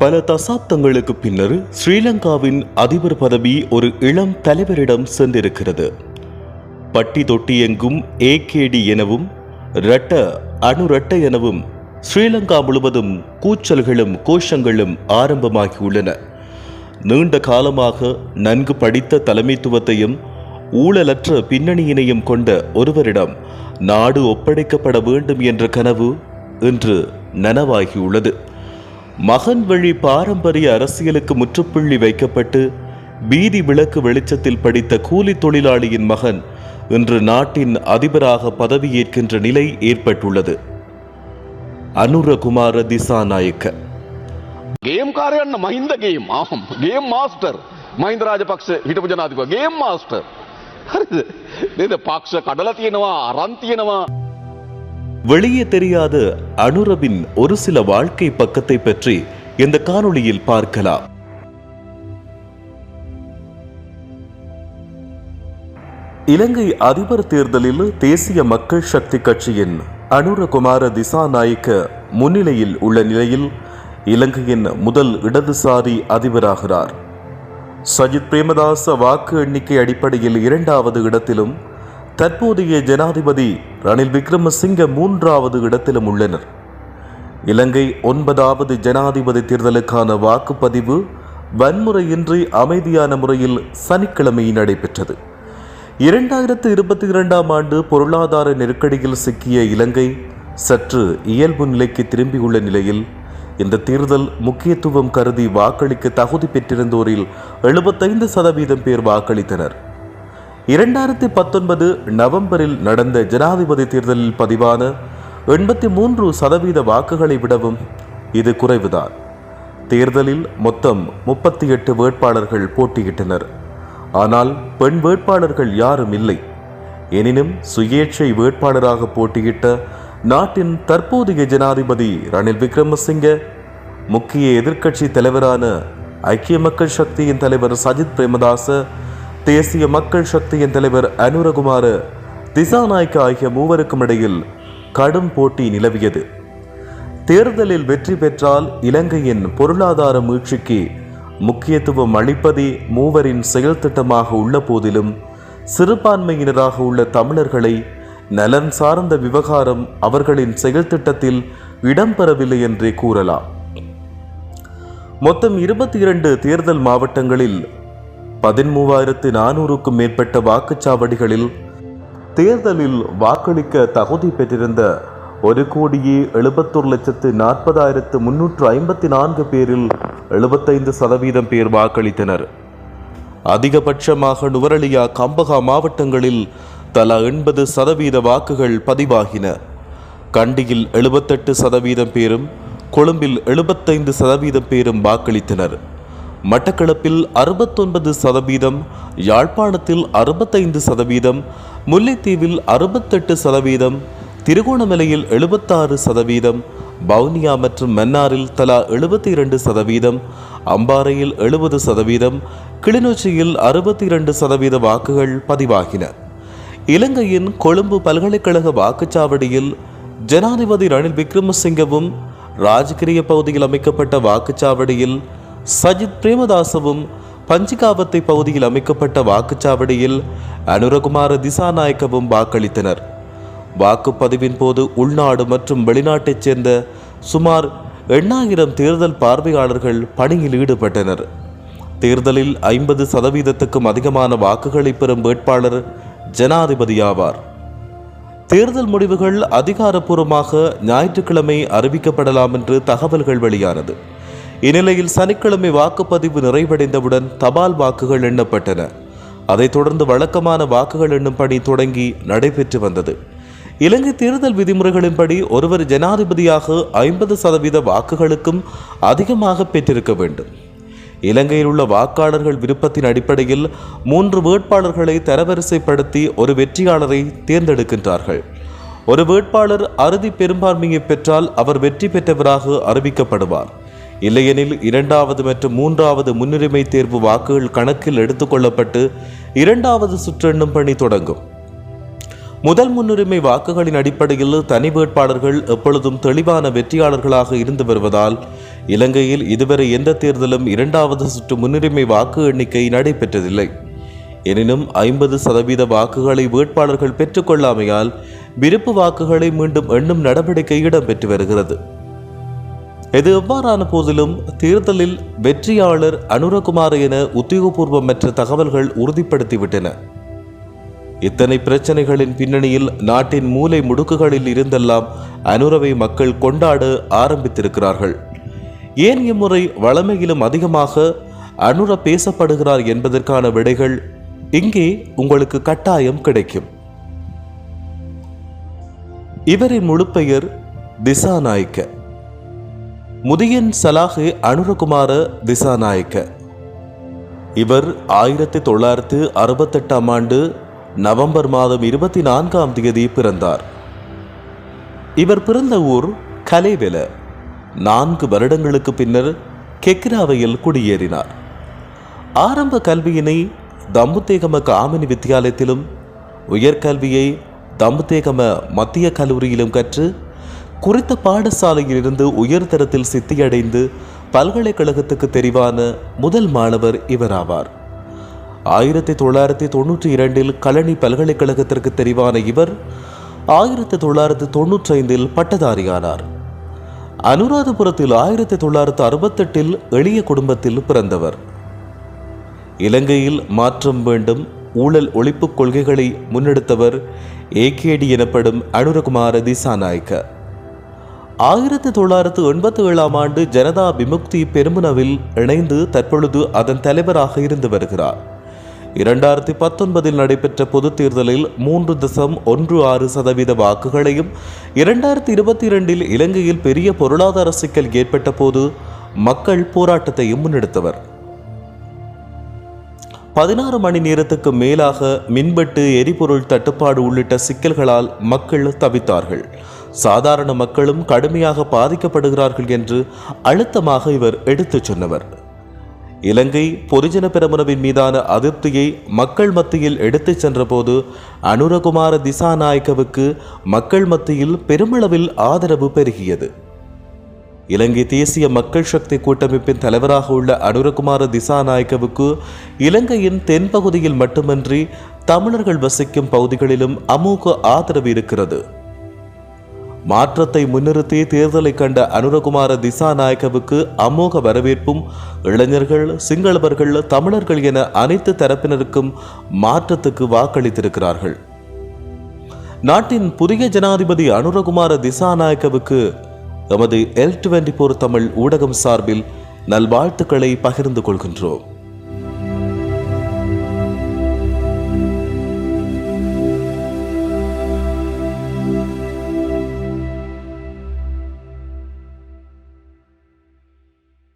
பல தசாப்தங்களுக்கு பின்னர் ஸ்ரீலங்காவின் அதிபர் பதவி ஒரு இளம் தலைவரிடம் சென்றிருக்கிறது. பட்டி தொட்டி எங்கும் ஏகேடி எனவும் ரட்ட அணுரட்ட எனவும் ஸ்ரீலங்கா முழுவதும் கூச்சல்களும் கோஷங்களும் ஆரம்பமாகியுள்ளன. நீண்ட காலமாக நன்கு படித்த தலைமைத்துவத்தையும் ஊழலற்ற பின்னணியினையும் கொண்ட ஒருவரிடம் நாடு ஒப்படைக்கப்பட வேண்டும் என்ற கனவு இன்று நனவாகியுள்ளது. மகன் வழி பாரம்பரிய அரசியலுக்கு முற்றுப்புள்ளி வைக்கப்பட்டு பீதி விளக்கு வெளிச்சத்தில் படித்த கூலி தொழிலாளியின் மகன் இன்று நாட்டின் அதிபராக பதவியேற்கின்ற நிலை ஏற்பட்டுள்ளது Anura Kumara Dissanayake game කාරයන්න Mahinda game ආහම් game master Mahinda Rajapaksa හිටපු ජනාතිප ගේම් මාස්ටර් හරිද නේද පක්ෂ කඩල තියෙනවා අරන් තියෙනවා வெளியே தெரியாத அனுரவின் ஒரு சில வாழ்க்கை பக்கத்தை பற்றி இந்த காணொளியில் பார்க்கலாம். இலங்கை அதிபர் தேர்தலில் தேசிய மக்கள் சக்தி கட்சியின் அனுரகுமார திசாநாயக்க முன்னிலையில் உள்ள நிலையில் இலங்கையின் முதல் இடதுசாரி அதிபராகிறார். சஜித் பிரேமதாச வாக்கு எண்ணிக்கை அடிப்படையில் இரண்டாவது இடத்திலும் தற்போதைய ஜனாதிபதி ரணில் விக்ரமசிங்க மூன்றாவது இடத்திலும் உள்ளனர். இலங்கை ஒன்பதாவது ஜனாதிபதி தேர்தலுக்கான வாக்குப்பதிவு வன்முறையின்றி அமைதியான முறையில் சனிக்கிழமை நடைபெற்றது. இரண்டாயிரத்து இருபத்தி இரண்டாம் ஆண்டு பொருளாதார நெருக்கடியில் சிக்கிய இலங்கை சற்று இயல்பு நிலைக்கு திரும்பியுள்ள நிலையில் இந்த தேர்தல் முக்கியத்துவம் கருதி வாக்களிக்க தகுதி பெற்றிருந்தோரில் எழுபத்தைந்து சதவீதம் பேர் வாக்களித்தனர். இரண்டாயிரத்தி பத்தொன்பது நவம்பரில் நடந்த ஜனாதிபதி தேர்தலில் பதிவான எண்பத்தி மூன்று சதவீத வாக்குகளை விடவும் இது குறைவுதான். தேர்தலில் மொத்தம் முப்பத்தி எட்டு வேட்பாளர்கள் போட்டியிட்டனர். ஆனால் பெண் வேட்பாளர்கள் யாரும் இல்லை. எனினும் சுயேட்சை வேட்பாளராக போட்டியிட்ட நாட்டின் தற்போதைய ஜனாதிபதி ரணில் விக்ரமசிங்க முக்கிய எதிர்க்கட்சி தலைவரான ஐக்கிய மக்கள் சக்தியின் தலைவர் சஜித் பிரேமதாச தேசிய மக்கள் சக்தியின் தலைவர் அனுரகுமார திசாநாயக்க ஆகிய மூவருக்கும் இடையில் கடும் போட்டி நிலவியது. தேர்தலில் வெற்றி பெற்றால் இலங்கையின் பொருளாதார மீழ்ச்சிக்கு முக்கியத்துவம் அளிப்பதே மூவரின் செயல் திட்டமாக உள்ள போதிலும் சிறுபான்மையினராக உள்ள தமிழர்களை நலன் சார்ந்த விவகாரம் அவர்களின் செயல் திட்டத்தில் இடம்பெறவில்லை என்றே கூறலாம். மொத்தம் இருபத்தி இரண்டு தேர்தல் மாவட்டங்களில் பதிமூவாயிரத்து நானூறுக்கும் மேற்பட்ட வாக்குச்சாவடிகளில் தேர்தலில் வாக்களிக்க தகுதி பெற்றிருந்த ஒரு கோடியே எழுபத்தொரு லட்சத்து நாற்பதாயிரத்து முன்னூற்று ஐம்பத்தி நான்கு பேரில் எழுபத்தைந்து சதவீதம் பேர் வாக்களித்தனர். அதிகபட்சமாக நுவரலியா கம்பகா மாவட்டங்களில் தலா எண்பது சதவீத வாக்குகள் பதிவாகின. கண்டியில் எழுபத்தெட்டு சதவீதம் பேரும் கொழும்பில் எழுபத்தைந்து சதவீதம் பேரும் வாக்களித்தனர். மட்டக்களப்பில் அறுபத்தொன்பது சதவீதம் யாழ்ப்பாணத்தில் அறுபத்தைந்து சதவீதம் முல்லைத்தீவில் அறுபத்தெட்டு சதவீதம் திருகோணமலையில் எழுபத்தாறு சதவீதம் வவுனியா மற்றும் மன்னாரில் தலா எழுபத்தி இரண்டு சதவீதம் அம்பாறையில் எழுபது சதவீதம் கிளிநொச்சியில் அறுபத்தி இரண்டு சதவீத வாக்குகள் பதிவாகின. இலங்கையின் கொழும்பு பல்கலைக்கழக வாக்குச்சாவடியில் ஜனாதிபதி ரணில் விக்ரமசிங்கவும் ராஜகிரிய பகுதியில் அமைக்கப்பட்ட வாக்குச்சாவடியில் சஜித் பிரேமதாசவும் பஞ்சிகாவத்தை பகுதியில் அமைக்கப்பட்ட வாக்குச்சாவடியில் அனுரகுமார திசாநாயக்கவும் வாக்களித்தனர். வாக்குப்பதிவின் போது உள்நாடு மற்றும் வெளிநாட்டைச் சேர்ந்த சுமார் எண்ணாயிரம் தேர்தல் பார்வையாளர்கள் பணியில் ஈடுபட்டனர். தேர்தலில் ஐம்பது சதவீதத்துக்கும் அதிகமான வாக்குகளை பெறும் வேட்பாளர் ஜனாதிபதியாவார் தேர்தல் முடிவுகள் அதிகாரப்பூர்வமாக ஞாயிற்றுக்கிழமை அறிவிக்கப்படலாம் என்று தகவல்கள் வெளியானது. இந்நிலையில் சனிக்கிழமை வாக்குப்பதிவு நிறைவடைந்தவுடன் தபால் வாக்குகள் எண்ணப்பட்டன. அதைத் தொடர்ந்து வழக்கமான வாக்குகள் எண்ணும் பணி தொடங்கி நடைபெற்று வந்தது. இலங்கை தேர்தல் விதிமுறைகளின்படி ஒருவர் ஜனாதிபதியாக ஐம்பது சதவீத வாக்குகளுக்கும் அதிகமாக பெற்றிருக்க வேண்டும். இலங்கையில் உள்ள வாக்காளர்கள் விருப்பத்தின் அடிப்படையில் மூன்று வேட்பாளர்களை தரவரிசைப்படுத்தி ஒரு வெற்றியாளரை தேர்ந்தெடுக்கின்றார்கள். ஒரு வேட்பாளர் அறுதி பெரும்பான்மையை பெற்றால் அவர் வெற்றி பெற்றவராக அறிவிக்கப்படுவார். இல்லையெனில் இரண்டாவது மற்றும் மூன்றாவது முன்னுரிமை தேர்வு வாக்குகள் கணக்கில் எடுத்துக்கொள்ளப்பட்டு இரண்டாவது சுற்றெண்ணும் பணி தொடங்கும். முதல் முன்னுரிமை வாக்குகளின் அடிப்படையில் தனி வேட்பாளர்கள் எப்பொழுதும் தெளிவான வெற்றியாளர்களாக இருந்து வருவதால் இலங்கையில் இதுவரை எந்த தேர்தலும் இரண்டாவது சுற்று முன்னுரிமை வாக்கு எண்ணிக்கை நடைபெற்றதில்லை. எனினும் ஐம்பது சதவீத வாக்குகளை வேட்பாளர்கள் பெற்றுக்கொள்ளாமையால் விருப்பு வாக்குகளை மீண்டும் எண்ணும் நடவடிக்கை இடம்பெற்று வருகிறது. இது எவ்வாறான போதிலும் தேர்தலில் வெற்றியாளர் அனுரகுமார் என உத்தியோகபூர்வமற்ற தகவல்கள் உறுதிப்படுத்திவிட்டன. இத்தனை பிரச்சனைகளின் பின்னணியில் நாட்டின் மூலை முடுக்குகளில் இருந்தெல்லாம் அனுரவை மக்கள் கொண்டாட ஆரம்பித்திருக்கிறார்கள். ஏன் இம்முறை வளமையிலும் அதிகமாக அனுர பேசப்படுகிறார் என்பதற்கான விடைகள் இங்கே உங்களுக்கு கட்டாயம் கிடைக்கும். இவரின் முழுப்பெயர் திசாநாயக்க. முதியன் சலாஹு அனுரகுமார திசாநாயக்க. இவர் ஆயிரத்தி தொள்ளாயிரத்து அறுபத்தெட்டாம் ஆண்டு நவம்பர் மாதம் இருபத்தி நான்காம் தேதி பிறந்தார். இவர் பிறந்த ஊர் கலேவெல. நான்கு வருடங்களுக்கு பின்னர் கெக்ராவையில் குடியேறினார். ஆரம்ப கல்வியினை தம்புத்தேகம காமினி வித்தியாலயத்திலும் உயர்கல்வியை தம்புத்தேகம மத்திய கல்லூரியிலும் கற்று குறித்த பாடசாலையிலிருந்து உயர்தரத்தில் சித்தியடைந்து பல்கலைக்கழகத்துக்கு தெரிவான முதல் மாணவர் இவராவார். ஆயிரத்தி தொள்ளாயிரத்தி தொண்ணூற்றி இரண்டில் கழனி பல்கலைக்கழகத்திற்கு தெரிவான இவர் ஆயிரத்தி தொள்ளாயிரத்தி தொண்ணூற்றி ஐந்தில் பட்டதாரியானார். அனுராதபுரத்தில் ஆயிரத்தி தொள்ளாயிரத்தி அறுபத்தெட்டில் எளிய குடும்பத்தில் பிறந்தவர். இலங்கையில் மாற்றம் வேண்டும் ஊழல் ஒழிப்பு கொள்கைகளை முன்னெடுத்தவர் ஏகேடி எனப்படும் அனுரகுமார திசாநாயக்க. ஆயிரத்தி தொள்ளாயிரத்து எண்பத்தி ஏழாம் ஆண்டு ஜனதா விமுக்தி பெருமுனவில் இணைந்து தற்பொழுது அதன் தலைவராக இருந்து வருகிறார். இரண்டாயிரத்தி பத்தொன்பதில் நடைபெற்ற பொதுத் தேர்தலில் மூன்று தசம் ஒன்று ஆறு சதவீத வாக்குகளையும் இரண்டாயிரத்தி இருபத்தி இரண்டில் இலங்கையில் பெரிய பொருளாதார சிக்கல் ஏற்பட்ட போது மக்கள் போராட்டத்தையும் முன்னெடுத்தவர். பதினாறு மணி நேரத்துக்கு மேலாக மின்வெட்டு எரிபொருள் தட்டுப்பாடு உள்ளிட்ட சிக்கல்களால் மக்கள் தவித்தார்கள். சாதாரண மக்களும் கடுமையாக பாதிக்கப்படுகிறார்கள் என்று அழுத்தமாக இவர் எடுத்துச் சொன்னவர். இலங்கை பொதுஜன பெரமுனவின் மீதான அதிருப்தியை மக்கள் மத்தியில் எடுத்துச் சென்றபோது அனுரகுமார திசாநாயக்கவுக்கு மக்கள் மத்தியில் பெருமளவில் ஆதரவு பெருகியது. இலங்கை தேசிய மக்கள் சக்தி கூட்டமைப்பின் தலைவராக உள்ள அனுரகுமார திசாநாயக்கவுக்கு இலங்கையின் தென்பகுதியில் மட்டுமன்றி தமிழர்கள் வசிக்கும் பகுதிகளிலும் அமோக ஆதரவு இருக்கிறது. மாற்றத்தை முன்னிறுத்தி தேர்தலை கண்ட அனுரகுமார திசாநாயக்கவுக்கு அமோக வரவேற்பும் இளைஞர்கள் சிங்களவர்கள் தமிழர்கள் என அனைத்து தரப்பினருக்கும் மாற்றத்துக்கு வாக்களித்திருக்கிறார்கள். நாட்டின் புதிய ஜனாதிபதி அனுரகுமார திசாநாயக்கவுக்கு எமது எல் டுவெண்டி தமிழ் ஊடகம் சார்பில் நல்வாழ்த்துக்களை பகிர்ந்து கொள்கின்றோம்.